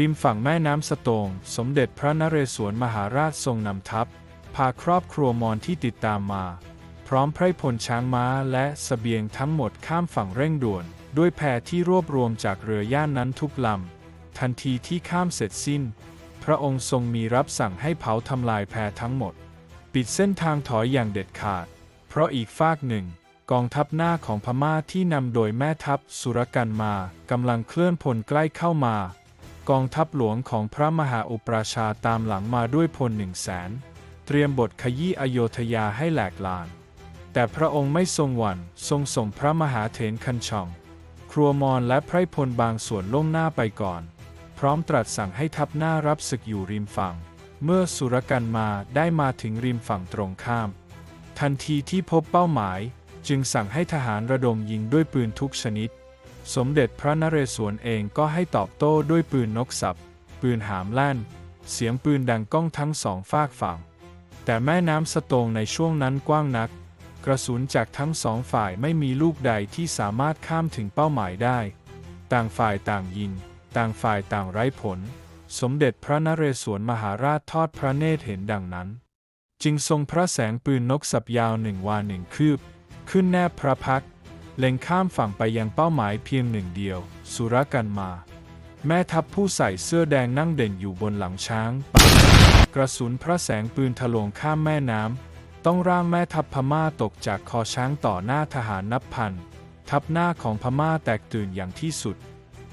ริมฝั่งแม่น้ำสโตง สมเด็จพระนเรศวรมหาราชทรงนำทัพ พาครอบครัวมอญที่ติดตามมา พร้อมไพร่พลช้างม้าและสเสบียงทั้งหมดข้ามฝั่งเร่งด่วน ด้วยแพที่รวบรวมจากเรือย่านนั้นทุกลำ ทันทีที่ข้ามเสร็จสิ้น พระองค์ทรงมีรับสั่งให้เผาทำลายแพทั้งหมด ปิดเส้นทางถอยอย่างเด็ดขาด เพราะอีกฝากหนึ่งกองทัพหน้าของพม่าที่นำโดยแม่ทัพสุรกันมากำลังเคลื่อนพลใกล้เข้ามา กองทัพหลวงของพระมหาอุปราชาตามหลังมาด้วยพลหนึ่งแสนเตรียมบทขยี้อโยธยาให้แหลกลาน แต่พระองค์ไม่ทรงหวั่นทรงส่งพระมหาเถรคันช่อง ครัวมอนและไพรพลบางส่วนล่วงหน้าไปก่อน พร้อมตรัสสั่งให้ทัพหน้ารับศึกอยู่ริมฝั่ง เมื่อสุรกันมาได้มาถึงริมฝั่งตรงข้าม ทันทีที่พบเป้าหมาย จึงสั่งให้ทหารระดมยิงด้วยปืนทุกชนิด สมเด็จพระนเรศวรเองก็ให้ตอบโต้ด้วยปืนนกสับ ปืนหามแล่น เสียงปืนดังก้องทั้งสองฝากฝั่ง แต่แม่น้ำสโตงในช่วงนั้นกว้างนัก กระสุนจากทั้งสองฝ่ายไม่มีลูกใดที่สามารถข้ามถึงเป้าหมายได้ ต่างฝ่ายต่างยิง ต่างฝ่ายต่างไร้ผล สมเด็จพระนเรศวรมหาราชทอดพระเนตรเห็นดังนั้น จึงทรงพระแสงปืนนกสับยาวหนึ่งวาหนึ่งคืบ ขึ้นแนบพระพัก เล็งข้ามฝั่งไปยังเป้าหมายเพียงหนึ่งเดียว สุรกันมา แม่ทัพผู้ใส่เสื้อแดงนั่งเด่นอยู่บนหลังช้างปากกระสุนพระแสงปืนทะลวงข้ามแม่น้ำ ต้องร่างแม่ทัพพม่าตกจากคอช้างต่อหน้าทหารนับพัน ทัพหน้าของพม่าแตกตื่นอย่างที่สุด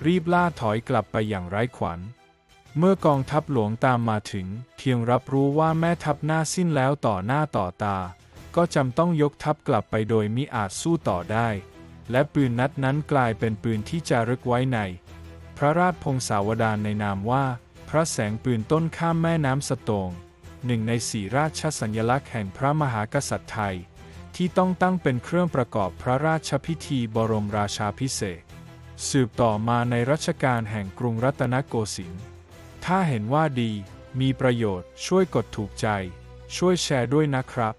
รีบล่าถอยกลับไปอย่างไร้ขวัญ เมื่อกองทัพหลวงตามมาถึง เพียงรับรู้ว่าแม่ทัพหน้าสิ้นแล้วต่อหน้าต่อตา ก็จำต้องยกทัพกลับไปโดยมิอาจสู้ต่อได้ และปืนนัดนั้นกลายเป็นปืนที่จารึกไว้ใน พระราชพงศาวดารในนามว่า พระแสงปืนต้นข้ามแม่น้ำสโตงหนึ่งในสี่ราชสัญลักษณ์แห่งพระมหากษัตริย์ไทย ที่ต้องตั้งเป็นเครื่องประกอบพระราชพิธีบรมราชาพิเศษกสืบต่อมาในรัชกาลแห่งกรุงรัตนโกสินทร์ถ้าเห็นว่าดี มีประโยชน์ช่วยกดถูกใจ ช่วยแชร์ด้วยนะครับ